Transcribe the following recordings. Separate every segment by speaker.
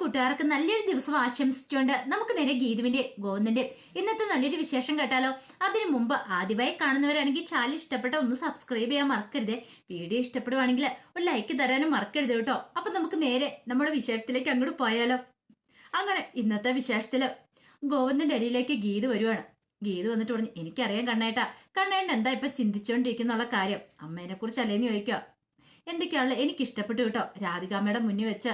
Speaker 1: കൂട്ടുകാർക്ക് നല്ലൊരു ദിവസം ആശംസിച്ചുകൊണ്ട് നമുക്ക് നേരെ ഗീതുവിന്റെ ഗോവിന്ദന്റെ. ഇന്നത്തെ നല്ലൊരു വിശേഷം കേട്ടാലോ? അതിനു മുമ്പ് ആദ്യമായി കാണുന്നവരാണെങ്കിൽ ചാനൽ ഇഷ്ടപ്പെട്ട ഒന്ന് സബ്സ്ക്രൈബ് ചെയ്യാൻ മറക്കരുത്. വീഡിയോ ഇഷ്ടപ്പെടുവാണെങ്കിൽ ഒരു ലൈക്ക് തരാനും മറക്കരുത് കേട്ടോ. അപ്പൊ നമുക്ക് നേരെ നമ്മുടെ വിശേഷത്തിലേക്ക് അങ്ങോട്ട് പോയാലോ? അങ്ങനെ ഇന്നത്തെ വിശേഷത്തിൽ ഗോവിന്ദന്റെ അരിയിലേക്ക് ഗീത് വരുവാണ്. ഗീത് വന്നിട്ട് പറഞ്ഞു എനിക്കറിയാം കണ്ണേട്ടാ. കണ്ണേട്ടൻ എന്താ ഇപ്പൊ ചിന്തിച്ചോണ്ടിരിക്കുന്നുള്ള കാര്യം? അമ്മേനെ കുറിച്ച് അല്ലേന്ന് ചോദിക്കുക? എന്തൊക്കെയാണല്ലോ എനിക്ക് ഇഷ്ടപ്പെട്ടു കേട്ടോ. രാധികാമ്മയുടെ മുന്നിൽ വെച്ച്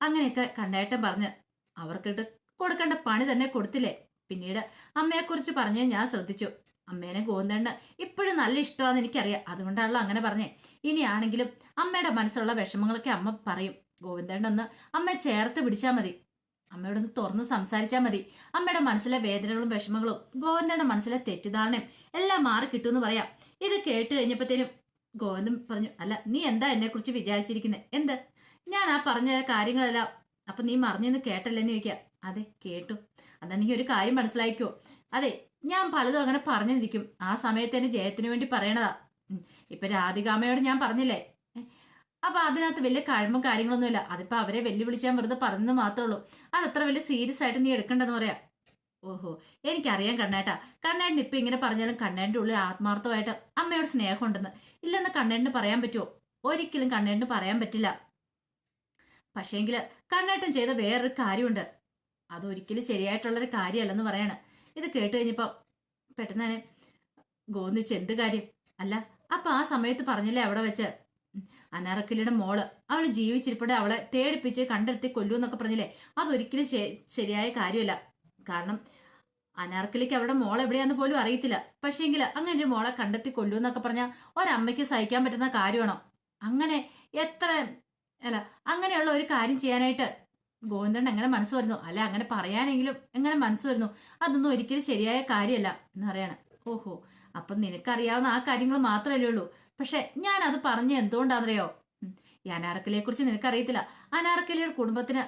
Speaker 1: അങ്ങനെയൊക്കെ കണ്ടേട്ടം പറഞ്ഞ് അവർക്കിട്ട് കൊടുക്കേണ്ട പണി തന്നെ കൊടുത്തില്ലേ? പിന്നീട് അമ്മയെക്കുറിച്ച് പറഞ്ഞ് ഞാൻ ശ്രദ്ധിച്ചു. അമ്മേനെ ഗോന്തണ്ണ ഇപ്പോഴും നല്ല ഇഷ്ടമാണെന്ന് എനിക്കറിയാം. അതുകൊണ്ടാണല്ലോ അങ്ങനെ പറഞ്ഞേ. ഇനിയാണെങ്കിലും അമ്മയുടെ മനസ്സിലുള്ള വിഷമങ്ങളൊക്കെ അമ്മ പറയും. ഗോവിന്ദണ്ണൊന്ന് അമ്മയെ ചേർത്ത് പിടിച്ചാൽ മതി. അമ്മയോടൊന്ന് തുറന്ന് സംസാരിച്ചാൽ മതി. അമ്മയുടെ മനസ്സിലെ വേദനകളും വിഷമങ്ങളും ഗോവിന്ദയുടെ മനസ്സിലെ തെറ്റിദ്ധാരണയും എല്ലാം മാറി കിട്ടുമെന്ന് പറയാം. ഇത് കേട്ട് കഴിഞ്ഞപ്പോഴത്തേനും ഗോവിന്ദൻ പറഞ്ഞു അല്ല നീ എന്താ എന്നെക്കുറിച്ച് വിചാരിച്ചിരിക്കുന്നത് എന്ത്? ഞാൻ ആ പറഞ്ഞ കാര്യങ്ങളെല്ലാം. അപ്പൊ നീ മറിഞ്ഞെന്ന് കേട്ടല്ലെന്ന് ചോദിക്കുക അതെ കേട്ടു. അതാ നീ ഒരു കാര്യം മനസ്സിലാക്കിയോ അതെ ഞാൻ പലതും അങ്ങനെ പറഞ്ഞിരിക്കും. ആ സമയത്ത് തന്നെ ജയത്തിന് വേണ്ടി പറയണതാ. ഇപ്പൊ രാധികാമ്മയോട് ഞാൻ പറഞ്ഞില്ലേ? അപ്പൊ അതിനകത്ത് വലിയ കഴിവും കാര്യങ്ങളൊന്നുമില്ല. അതിപ്പോ അവരെ വെല്ലുവിളിച്ചാൻ വെറുതെ പറഞ്ഞത് മാത്രമേ ഉള്ളൂ അതത്ര വലിയ സീരിയസ് ആയിട്ട് നീ എടുക്കണ്ടെന്ന് പറയാ. ഓഹോ എനിക്കറിയാം കണ്ണേട്ടാ. കണ്ണേട്ടൻ ഇപ്പൊ ഇങ്ങനെ പറഞ്ഞാലും കണ്ണേന്റെ ഉള്ളിൽ ആത്മാർത്ഥമായിട്ട് അമ്മയോട് സ്നേഹമുണ്ടെന്ന് ഇല്ലെന്ന് കണ്ണേട്ടിന് പറയാൻ പറ്റുമോ ഒരിക്കലും കണ്ണേട്ടിന് പറയാൻ പറ്റില്ല. പക്ഷേങ്കിൽ കണ്ണേട്ടൻ ചെയ്ത വേറൊരു കാര്യമുണ്ട്. അതൊരിക്കലും ശരിയായിട്ടുള്ളൊരു കാര്യമല്ലെന്ന് പറയാണ്. ഇത് കേട്ട് കഴിഞ്ഞപ്പോൾ പെട്ടെന്ന് തന്നെ ഗോന്നിച്ച് എന്ത് കാര്യം? അല്ല അപ്പൊ ആ സമയത്ത് പറഞ്ഞില്ലേ അവിടെ വെച്ച്? അനാറക്കിലിയുടെ മോൾ. അവൾ ജീവിച്ചിരിപ്പടെ അവളെ തേടിപ്പിച്ച് കണ്ടെടുത്തി കൊല്ലൂ എന്നൊക്കെ പറഞ്ഞില്ലേ? അതൊരിക്കലും ശരിയായ കാര്യമല്ല. കാരണം അനാർക്കലിക്ക് അവരുടെ മോൾ എവിടെയാന്ന് പോലും അറിയത്തില്ല. പക്ഷേങ്കിൽ അങ്ങനെ ഒരു മോളെ കണ്ടെത്തി കൊല്ലൂ എന്നൊക്കെ പറഞ്ഞാൽ ഒരമ്മയ്ക്ക് സഹിക്കാൻ പറ്റുന്ന കാര്യമാണോ? അങ്ങനെ എത്ര അല്ല അങ്ങനെയുള്ള ഒരു കാര്യം ചെയ്യാനായിട്ട് ഗോവിന്ദൻ എങ്ങനെ മനസ്സ് വരുന്നു. അല്ല അങ്ങനെ പറയാനെങ്കിലും എങ്ങനെ മനസ്സ് വരുന്നു? അതൊന്നും ഒരിക്കലും ശരിയായ കാര്യമല്ല എന്ന് പറയണം. ഓഹോ അപ്പൊ നിനക്കറിയാവുന്ന ആ കാര്യങ്ങൾ മാത്രമല്ലേ ഉള്ളൂ. പക്ഷെ ഞാൻ അത് പറഞ്ഞ എന്തുകൊണ്ടാണെന്നറിയോ? ഉം, ഈ അനാർക്കലിയെ കുറിച്ച് നിനക്കറിയത്തില്ല അനാർക്കലിയുടെ കുടുംബത്തിന്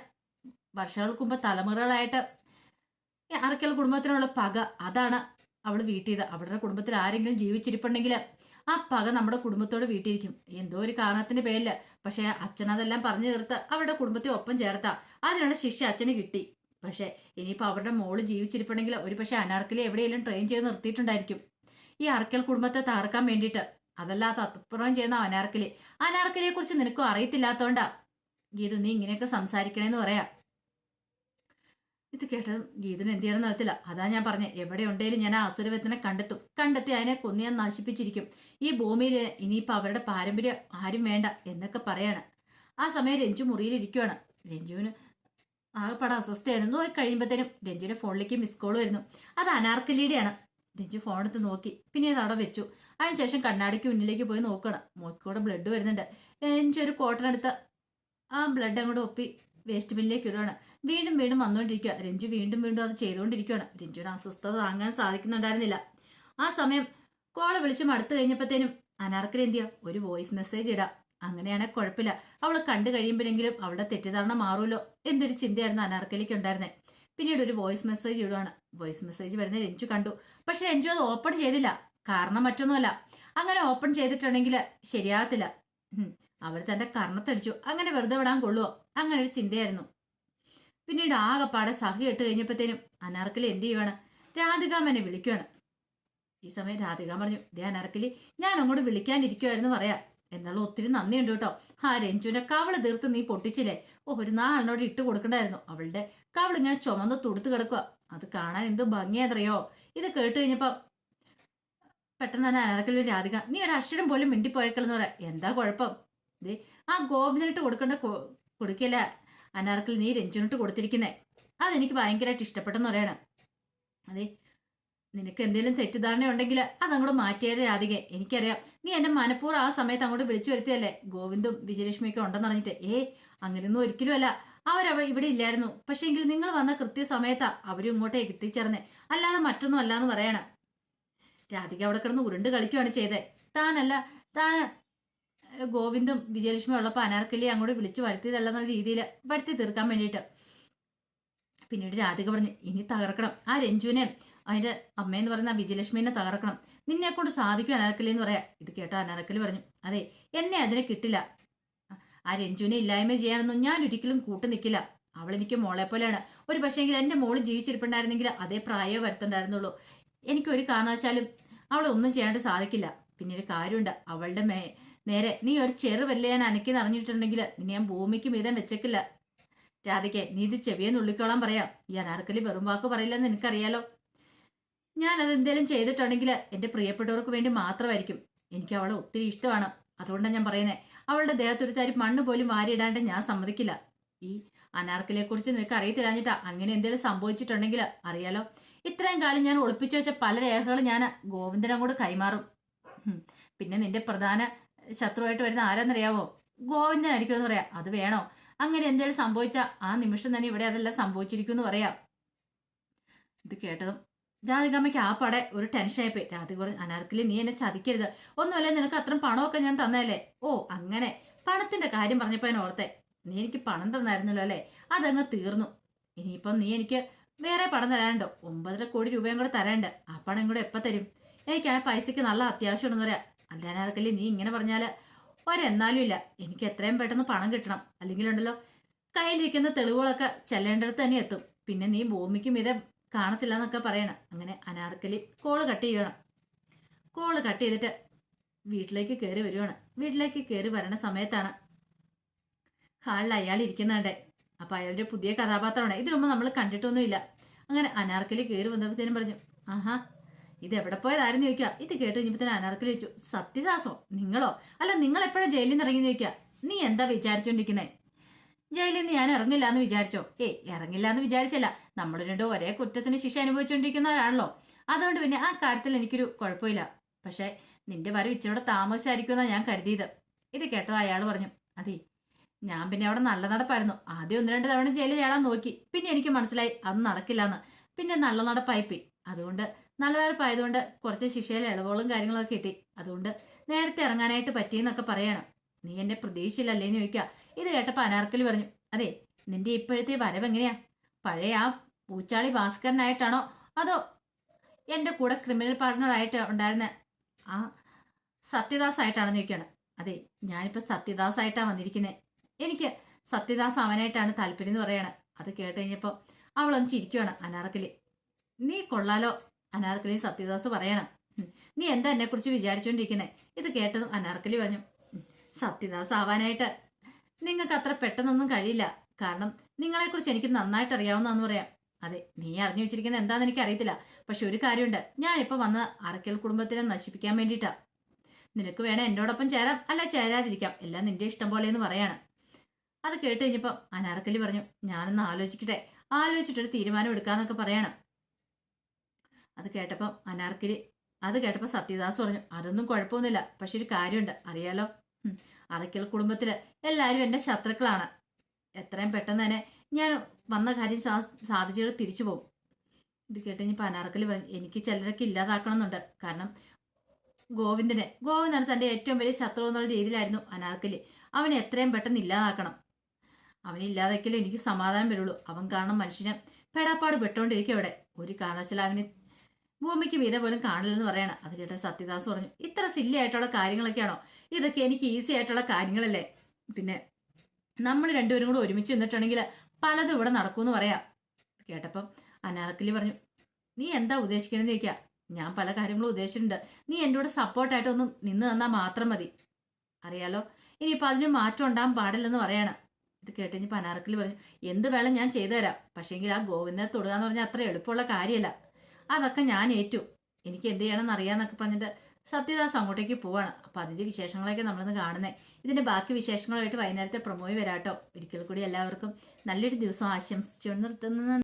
Speaker 1: വർഷങ്ങൾക്ക് മുമ്പ് തലമുറകളായിട്ട് അറക്കൽ കുടുംബത്തിനുള്ള പക അതാണ് അവൾ വീട്ടിയത്. അവളുടെ കുടുംബത്തിൽ ആരെങ്കിലും ജീവിച്ചിരിപ്പുണ്ടെങ്കിൽ ആ പക നമ്മുടെ കുടുംബത്തോട് വീട്ടിയിരിക്കും. എന്തോ ഒരു കാരണത്തിന്റെ പേരിൽ. പക്ഷെ അച്ഛൻ അതെല്ലാം പറഞ്ഞു തീർത്ത് അവരുടെ കുടുംബത്തെ ഒപ്പം ചേർത്താ. അതിനുള്ള ശിക്ഷ അച്ഛന് കിട്ടി. പക്ഷെ ഇനിയിപ്പോ അവരുടെ മോൾ ജീവിച്ചിരിപ്പുണ്ടെങ്കിൽ ഒരു പക്ഷെ അനാർക്കലി എവിടെയെങ്കിലും ട്രെയിൻ ചെയ്ത് നിർത്തിയിട്ടുണ്ടായിരിക്കും. ഈ അറക്കൽ കുടുംബത്തെ തകർക്കാൻ വേണ്ടിയിട്ട്. അതല്ലാത്ത അത്തപ്പുറം ചെയ്യുന്ന അനാർക്കലി. അനാർക്കലിയെ കുറിച്ച് നിനക്കും അറിയത്തില്ലാത്തോണ്ടാ. ഗീത നീ ഇങ്ങനെയൊക്കെ സംസാരിക്കണേന്ന് പറയാ. ഇത് കേട്ടതും ഗീതന് എന്ത് ചെയ്യണം അറിയത്തില്ല. അതാ ഞാൻ പറഞ്ഞത് എവിടെ ഉണ്ടെങ്കിലും ഞാൻ ആ അസുരവത്തിനെ കണ്ടെത്തും. കണ്ടെത്തി അതിനെ കൊന്നു ഞാൻ നശിപ്പിച്ചിരിക്കും. ഈ ഭൂമിയിൽ ഇനിയിപ്പോൾ അവരുടെ പാരമ്പര്യം ആരും വേണ്ട എന്നൊക്കെ പറയാണ്. ആ സമയം രഞ്ജു മുറിയിലിരിക്കുവാണ് രഞ്ജുവിന് ആകെപ്പാടെ അസ്വസ്ഥയായിരുന്നു. നോക്കി കഴിയുമ്പോഴത്തേനും രഞ്ജുവിന്റെ ഫോണിലേക്ക് മിസ് കോൾ വരുന്നു. അത് അനാർക്കലിയുടെയാണ്. രഞ്ജു ഫോണെടുത്ത് നോക്കി. പിന്നെ അത് അവിടെ വെച്ചു. അതിനുശേഷം കണ്ണാടിക്ക് മുന്നിലേക്ക് പോയി നോക്കണം മൂക്കിക്കൂടെ ബ്ലഡ് വരുന്നുണ്ട്. രഞ്ജു ഒരു കോട്ടൺ എടുത്ത് ആ ബ്ലഡ് അങ്ങോട്ട് ഒപ്പി വേസ്റ്റ് ബിന്നിലേക്ക് ഇടുകയാണ് വീണ്ടും വീണ്ടും വന്നുകൊണ്ടിരിക്കുക രഞ്ജു വീണ്ടും വീണ്ടും അത് ചെയ്തുകൊണ്ടിരിക്കുകയാണ് രഞ്ജുവിന് അസ്വസ്ഥത താങ്ങാൻ സാധിക്കുന്നുണ്ടായിരുന്നില്ല. ആ സമയം കോൾ വിളിച്ച് മടുത്തു കഴിഞ്ഞപ്പോഴത്തേനും അനാർക്കൽ എന്ത് ചെയ്യാം ഒരു വോയിസ് മെസ്സേജ് ഇടാം. അങ്ങനെയാണെ കുഴപ്പമില്ല. അവൾ കണ്ടു കഴിയുമ്പോഴെങ്കിലും അവളുടെ തെറ്റിദ്ധാരണ മാറുമല്ലോ എന്തൊരു ചിന്തയായിരുന്നു അനാർക്കലിക്ക് ഉണ്ടായിരുന്നത് പിന്നീട് ഒരു വോയിസ് മെസ്സേജ് ഇടുവാണ്. വോയിസ് മെസ്സേജ് വരുന്ന രഞ്ജു കണ്ടു. പക്ഷെ രഞ്ജു അത് ഓപ്പൺ ചെയ്തില്ല. കാരണം മറ്റൊന്നുമല്ല. അങ്ങനെ ഓപ്പൺ ചെയ്തിട്ടുണ്ടെങ്കിൽ ശരിയാകത്തില്ല. അവൾ തന്റെ കർണത്തടിച്ചു. അങ്ങനെ വെറുതെ വിടാൻ കൊള്ളുവോ? അങ്ങനെ ഒരു ചിന്തയായിരുന്നു. പിന്നീട് ആകെപ്പാടെ സഹി ഇട്ട് കഴിഞ്ഞപ്പോഴത്തേനും അനാർക്കലി എന്ത് ചെയ്യുവാണ്? രാധികാമ്മനെ വിളിക്കുവാണ്. ഈ സമയം രാധിക പറഞ്ഞു ദേ അനാർക്കലി ഞാൻ അങ്ങോട്ട് വിളിക്കാനിരിക്കുവായിരുന്നു പറയാം. എന്നുള്ള ഒത്തിരി നന്ദിയുണ്ട് കേട്ടോ. ആ രഞ്ജുവിന്റെ കവൾ തീർത്ത് നീ പൊട്ടിച്ചില്ലേ? ഓ ഒരു നാളിനോട് ഇട്ട് കൊടുക്കണ്ടായിരുന്നു. അവളുടെ കവൾ ഇങ്ങനെ ചുമന്ന് തുടുത്ത് കിടക്കുക അത് കാണാൻ എന്ത് ഭംഗിയാതറിയോ ഇത് കേട്ട് കഴിഞ്ഞപ്പം പെട്ടെന്ന് തന്നെ അനാർക്കലി രാധിക നീ ഒരു അക്ഷരം പോലും മിണ്ടിപ്പോയേക്കളെന്ന് പറയാം എന്താ കുഴപ്പം? ദേ ആ ഗോപിനിട്ട് കൊടുക്കേണ്ട കൊടുക്കില്ല. അനാർക്കിൽ നീ രഞ്ജുനിട്ട് കൊടുത്തിരിക്കുന്നേ. അതെനിക്ക് ഭയങ്കരമായിട്ട് ഇഷ്ടപ്പെട്ടെന്ന് പറയണം. അതെ നിനക്ക് എന്തെങ്കിലും തെറ്റിദ്ധാരണ ഉണ്ടെങ്കിൽ അതങ്ങോട്ട് മാറ്റിയാലേ രാധിക. എനിക്കറിയാം. നീ എന്റെ മനഃപൂർവം ആ സമയത്ത് അങ്ങോട്ട് വിളിച്ചു വരുത്തിയല്ലേ? ഗോവിന്ദും വിജയലക്ഷ്മിയൊക്കെ ഉണ്ടെന്ന് പറഞ്ഞിട്ട് ഏ അങ്ങനെയൊന്നും ഒരിക്കലും അല്ല അവരവ ഇവിടെ ഇല്ലായിരുന്നു. പക്ഷേങ്കിൽ നിങ്ങൾ വന്ന കൃത്യസമയത്താ അവരും ഇങ്ങോട്ടേക്ക് എത്തിച്ചേർന്നേ. അല്ലാതെ മറ്റൊന്നും അല്ലാന്ന് പറയണം. രാധിക അവിടെ കിടന്ന് ഉരുണ്ട് കളിക്കുകയാണ് ചെയ്തേ. താനല്ല താൻ ഗോവിന്ദും വിജയലക്ഷ്മി ഉള്ളപ്പോൾ അനാർക്കലി അങ്ങോട്ട് വിളിച്ചു വരുത്തിയതല്ല എന്നുള്ള രീതിയിൽ വരുത്തി തീർക്കാൻ വേണ്ടിയിട്ട്. പിന്നീട് രാധിക പറഞ്ഞു ഇനി തകർക്കണം. ആ രഞ്ജുവിനെ അതിന്റെ അമ്മയെന്ന് പറയുന്ന വിജയലക്ഷ്മിനെ തകർക്കണം. നിന്നെ കൊണ്ട് സാധിക്കും അനാർക്കലി എന്ന് പറയാം. ഇത് കേട്ട അനാർക്കലി പറഞ്ഞു അതെ എന്നെ അതിനെ കിട്ടില്ല. ആ രഞ്ജുവിനെ ഇല്ലായ്മ ചെയ്യാനൊന്നും ഞാൻ ഒരിക്കലും കൂട്ടു നിൽക്കില്ല അവൾ എനിക്ക് മോളെ പോലെയാണ്. ഒരു പക്ഷേങ്കിൽ എന്റെ മോൾ ജീവിച്ചിരിപ്പുണ്ടായിരുന്നെങ്കിൽ അതേ പ്രായമേ വരുത്തുണ്ടായിരുന്നുള്ളൂ. എനിക്കൊരു കാരണവശാലും അവളെ ഒന്നും ചെയ്യാണ്ട് സാധിക്കില്ല. പിന്നീട് ഒരു കാര്യമുണ്ട്. അവളുടെ മേ നേരെ നീ ഒരു ചെറു വെല്ലയാൻ അനക്കി നിറഞ്ഞിട്ടുണ്ടെങ്കിൽ നിന്നെ ഞാൻ ഭൂമിക്ക് മീതം വെച്ചേക്കില്ല. രാധയ്ക്ക് നീ ഇത് ചെവിയെ നുള്ളിക്കോളാൻ പറയാം. ഈ അനാർക്കലി വെറും വാക്ക് പറയില്ലെന്ന് എനിക്കറിയാലോ ഞാൻ എന്തേലും ചെയ്തിട്ടുണ്ടെങ്കിൽ എന്റെ പ്രിയപ്പെട്ടവർക്ക് വേണ്ടി മാത്രമായിരിക്കും. എനിക്ക് അവളെ ഒത്തിരി ഇഷ്ടമാണ്. അതുകൊണ്ടാണ് ഞാൻ പറയുന്നത് അവളുടെ ദേഹത്തൊരു തരി മണ്ണ് പോലും വാരിയിടാണ്ട് ഞാൻ സമ്മതിക്കില്ല. ഈ അനാർക്കലിയെ കുറിച്ച് നിനക്ക് അറിയത്തില്ലാഞ്ഞിട്ടാ അങ്ങനെ എന്തെങ്കിലും സംഭവിച്ചിട്ടുണ്ടെങ്കിൽ അറിയാലോ? ഇത്രയും കാലം ഞാൻ ഒളിപ്പിച്ചു വെച്ച പല രേഖകളും ഞാൻ ഗോവിന്ദനോട് കൈമാറും. പിന്നെ നിന്റെ പ്രധാന ശത്രുവായിട്ട് വരുന്ന ആരാന്നറിയാവോ? ഗോവിന്ദനായിരിക്കും എന്ന് പറയാം. അത് വേണോ? അങ്ങനെ എന്തെങ്കിലും സംഭവിച്ചാൽ ആ നിമിഷം തന്നെ ഇവിടെ അതെല്ലാം സംഭവിച്ചിരിക്കും എന്ന് പറയാം. ഇത് കേട്ടതും രാധികാമ്മയ്ക്ക് ആ പടെ ഒരു ടെൻഷൻ ആയിപ്പോയി രാധിക പറഞ്ഞു, അനാർക്കലി നീ എന്നെ ചതിക്കരുത്. ഒന്നുമല്ല നിനക്ക് അത്രയും പണമൊക്കെ ഞാൻ തന്നതല്ലേ? ഓ അങ്ങനെ. പണത്തിന്റെ കാര്യം പറഞ്ഞപ്പോൾ ഞാൻ ഓർത്തെ. നീ എനിക്ക് പണം തന്നായിരുന്നല്ലോ അല്ലേ? അതങ്ങ് തീർന്നു. ഇനിയിപ്പം നീ എനിക്ക് വേറെ പണം തരാനുണ്ടോ? ഒമ്പതര കോടി രൂപയും കൂടെ തരാനുണ്ട്. ആ പണം കൂടെ എപ്പോൾ തരും? എനിക്കാണെ പൈസയ്ക്ക് നല്ല അത്യാവശ്യമുണ്ടെന്ന് പറയാം. അല്ലാനാർക്കല്ലേ നീ ഇങ്ങനെ പറഞ്ഞാൽ? ഒരെന്നാലും ഇല്ല. എനിക്ക് എത്രയും പെട്ടെന്ന് പണം കിട്ടണം. അല്ലെങ്കിലുണ്ടല്ലോ കയ്യിലിരിക്കുന്ന തെളിവുകളൊക്കെ ചെല്ലേണ്ടടുത്ത് തന്നെ എത്തും. പിന്നെ നീ ഭൂമിക്കും ഇതേ കാണത്തില്ല എന്നൊക്കെ പറയണം. അങ്ങനെ അനാർക്കലി കോൾ കട്ട് ചെയ്യണം. കോൾ കട്ട് ചെയ്തിട്ട് വീട്ടിലേക്ക് കയറി വരുവാണ്. വീട്ടിലേക്ക് കയറി വരണ സമയത്താണ് ഹാളിൽ അയാൾ ഇരിക്കുന്നുണ്ട് അപ്പൊ അയാളുടെ പുതിയ കഥാപാത്രമാണ്. ഇതിനു നമ്മൾ കണ്ടിട്ടൊന്നുമില്ല. അങ്ങനെ അനാർക്കലി കയറി വന്നപ്പോഴത്തേനും പറഞ്ഞു ആഹാ ഇത് എവിടെ പോയതായിരുന്നു ചോദിക്കുക. ഇത് കേട്ട് തന്നെ അനാർക്കലി ചോദിച്ചു സത്യദാസോ നിങ്ങളോ? അല്ല നിങ്ങൾ എപ്പോഴാണ് ജയിലിൽ നിന്ന് ഇറങ്ങി ചോദിക്കുക. നീ എന്താ വിചാരിച്ചോണ്ടിരിക്കുന്നേ? ജയിലിൽ നിന്ന് ഞാൻ ഇറങ്ങില്ല എന്ന് വിചാരിച്ചോ. ഏ ഇറങ്ങില്ല എന്ന് വിചാരിച്ചല്ല. നമ്മൾ രണ്ടും ഒരേ കുറ്റത്തിന് ശിക്ഷ അനുഭവിച്ചുകൊണ്ടിരിക്കുന്നവരാണല്ലോ അതുകൊണ്ട് പിന്നെ ആ കാര്യത്തിൽ എനിക്കൊരു കുഴപ്പമില്ല. പക്ഷേ നിന്റെ വരവ് ഇച്ചിരൂടെ താമസിച്ചായിരിക്കുമെന്നാണ് ഞാൻ കരുതിയത്. ഇത് കേട്ടത് അയാൾ പറഞ്ഞു അതെ ഞാൻ പിന്നെ അവിടെ നല്ല നടപ്പായിരുന്നു. ആദ്യം ഒന്ന് രണ്ട് തവണ ജയിലിൽ ചാടാൻ നോക്കി. പിന്നെ എനിക്ക് മനസ്സിലായി അത് നടക്കില്ല എന്ന് പിന്നെ നല്ല നടപ്പായിപ്പോയി അതുകൊണ്ട് നല്ല നടപ്പായതുകൊണ്ട് കുറച്ച് ശിക്ഷയിൽ ഇളവുകളും കാര്യങ്ങളൊക്കെ കിട്ടി. അതുകൊണ്ട് നേരത്തെ ഇറങ്ങാനായിട്ട് പറ്റിയെന്നൊക്കെ പറയണം. നീ എന്നെ പ്രതീക്ഷയിലല്ലേന്ന് ചോദിക്കുക. ഇത് കേട്ടപ്പോൾ അനാർക്കലി പറഞ്ഞു അതെ നിന്റെ ഇപ്പോഴത്തെ വരവ് എങ്ങനെയാ? പഴയ ആ പൂച്ചാളി ഭാസ്കരനായിട്ടാണോ? അതോ എന്റെ കൂടെ ക്രിമിനൽ പാർട്ട്ണറായിട്ട് ഉണ്ടായിരുന്ന ആ സത്യദാസ് ആയിട്ടാണെന്ന് ചോദിക്കുകയാണ്. അതെ ഞാനിപ്പോൾ സത്യദാസ് ആയിട്ടാണ് വന്നിരിക്കുന്നത് എനിക്ക് സത്യദാസ് അവനായിട്ടാണ് താല്പര്യം എന്ന് പറയാണ്. അത് കേട്ട് കഴിഞ്ഞപ്പോൾ അവളൊന്ന് ചിരിക്കുവാണ് അനാർക്കലി. നീ കൊള്ളാലോ? അനാർക്കലി സത്യദാസ് പറയണം. നീ എന്താ എന്നെക്കുറിച്ച് വിചാരിച്ചുകൊണ്ടിരിക്കുന്നത് ഇത് കേട്ടതും അനാർക്കലി പറഞ്ഞു. സത്യദാസ് ആവാനായിട്ട് നിങ്ങൾക്ക് അത്ര പെട്ടെന്നൊന്നും കഴിയില്ല. കാരണം നിങ്ങളെക്കുറിച്ച് എനിക്ക് നന്നായിട്ട് അറിയാവുന്നതെന്ന് പറയാം. അതെ നീ അറിഞ്ഞു വെച്ചിരിക്കുന്നത് എന്താണെന്ന് എനിക്ക് അറിയത്തില്ല പക്ഷെ ഒരു കാര്യമുണ്ട്. ഞാൻ ഞാനിപ്പോൾ വന്ന അറക്കൽ കുടുംബത്തിനെ നശിപ്പിക്കാൻ വേണ്ടിയിട്ടാ. നിനക്ക് വേണേ എന്നോടൊപ്പം ചേരാം. അല്ല ചേരാതിരിക്കാം. എല്ലാം നിന്റെ ഇഷ്ടം പോലെ എന്ന് പറയാണ്. അത് കേട്ട് കഴിഞ്ഞപ്പം അനാർക്കലി പറഞ്ഞു ഞാനൊന്ന് ആലോചിക്കട്ടെ. ആലോചിച്ചിട്ടൊരു തീരുമാനം എടുക്കാന്നൊക്കെ പറയണം. അത് കേട്ടപ്പം അനാർക്കിലി അത് കേട്ടപ്പോൾ സത്യദാസ് പറഞ്ഞു അതൊന്നും കുഴപ്പമൊന്നുമില്ല. പക്ഷെ ഒരു കാര്യമുണ്ട്. അറിയാലോ? അറയ്ക്കൽ കുടുംബത്തിൽ എല്ലാവരും എന്റെ ശത്രുക്കളാണ്. എത്രയും പെട്ടെന്ന് തന്നെ ഞാൻ വന്ന കാര്യം സാ സാധിച്ചിട്ട് തിരിച്ചു പോകും ഇത് കേട്ട് ഇനി അനാർക്കലി പറഞ്ഞു എനിക്ക് ചിലരൊക്കെ ഇല്ലാതാക്കണമെന്നുണ്ട്. കാരണം ഗോവിന്ദനെ. ഗോവിന്ദാണ് തന്റെ ഏറ്റവും വലിയ ശത്രു എന്നുള്ള രീതിയിലായിരുന്നു അനാർക്കലി. അവനെ എത്രയും പെട്ടെന്ന് ഇല്ലാതാക്കണം. അവനെ ഇല്ലാതാക്കിയാലും എനിക്ക് സമാധാനം വരുള്ളൂ. അവൻ കാരണം മനുഷ്യനെ പെടാപ്പാട് പെട്ടോണ്ടിരിക്കും അവിടെ. ഒരു കാരണവശാലും അവന് ഭൂമിക്ക് മീത പോലും കാണില്ലെന്ന് പറയണം. അത് കേട്ട സത്യദാസ് പറഞ്ഞു. ഇത്ര സില്ലി ആയിട്ടുള്ള കാര്യങ്ങളൊക്കെയാണോ? ഇതൊക്കെ എനിക്ക് ഈസി ആയിട്ടുള്ള കാര്യങ്ങളല്ലേ? പിന്നെ നമ്മൾ രണ്ടുപേരും കൂടെ ഒരുമിച്ച് നിന്നിട്ടുണ്ടെങ്കിൽ പലതും ഇവിടെ നടക്കുമെന്ന് പറയാം. കേട്ടപ്പം അനാർക്കലി പറഞ്ഞു നീ എന്താ ഉദ്ദേശിക്കണമെന്ന് ചോദിക്കുക ഞാൻ പല കാര്യങ്ങളും ഉദ്ദേശിച്ചിട്ടുണ്ട്. നീ എന്റെ കൂടെ സപ്പോർട്ടായിട്ടൊന്ന് നിന്ന് തന്നാൽ മാത്രം മതി. അറിയാലോ? ഇനിയിപ്പോൾ അതിന് മാറ്റം ഉണ്ടാകാൻ പാടില്ലെന്ന് പറയാണ്. ഇത് കേട്ട് കഴിഞ്ഞപ്പോൾ അനാർക്കലി പറഞ്ഞു എന്ത് വേണം ഞാൻ ചെയ്തു തരാം പക്ഷേങ്കിൽ ആ ഗോവിന്ദനെ തൊടുക എന്ന് പറഞ്ഞാൽ അത്ര എളുപ്പമുള്ള കാര്യമല്ല. അതൊക്കെ ഞാൻ ഏറ്റു. എനിക്ക് എന്ത് ചെയ്യണമെന്ന് അറിയാന്നൊക്കെ പറഞ്ഞിട്ട് സത്യദാസ് അങ്ങോട്ടേക്ക് പോവാണ്. അപ്പോൾ അതിന്റെ വിശേഷങ്ങളൊക്കെ നമ്മളിന്ന് കാണുന്നത് ഇതിന്റെ ബാക്കി വിശേഷങ്ങളുമായിട്ട് വൈകുന്നേരത്തെ പ്രൊമോയി വരാട്ടോ. ഒരിക്കൽ കൂടി എല്ലാവർക്കും നല്ലൊരു ദിവസം ആശംസിച്ചുകൊണ്ട് നിർത്തുന്ന.